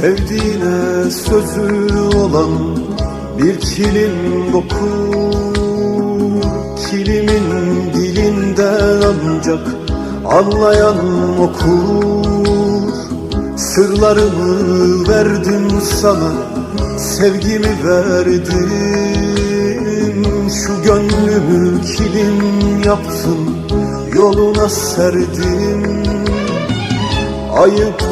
Sevdiğine sözü olan bir kilim dokur Kilimin dilinden ancak anlayan okur. Sırlarımı verdim sana Sevgimi verdim Şu gönlümü kilim yaptım Yoluna serdim Ayıptır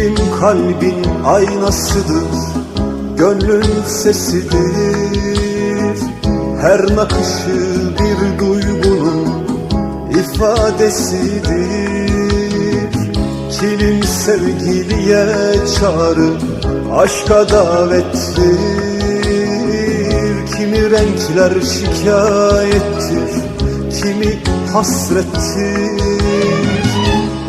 Kilim kalbin aynasıdır Gönlün sesidir. Her nakışı bir duygunun ifadesidir. Kilim sevgiliye çağrı Aşka davettir. Kimi renkler şikayettir Kimi hasrettir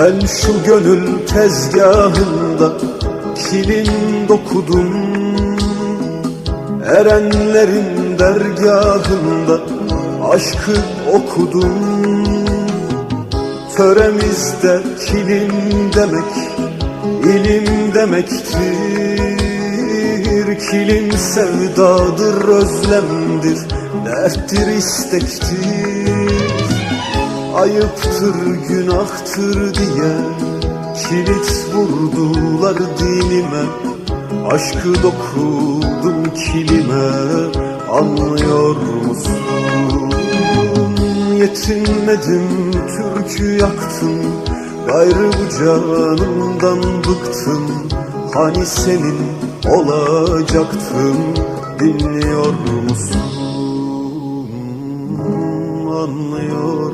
Ben şu gönül tezgahında kilim dokudum. Erenlerin dergahında aşkı okudum. Töremizde kilim demek ilim demektir. Kilim sevdadır, özlemdir, derttir, istektir Ayıptır günahtır diye Kilit vurdular dilime Aşkı dokudum kilime Anlıyor musun? Yetinmedim türkü yaktım Gayrı bu canımdan bıktım Hani senin olacaktım Dinliyor musun? Anlıyor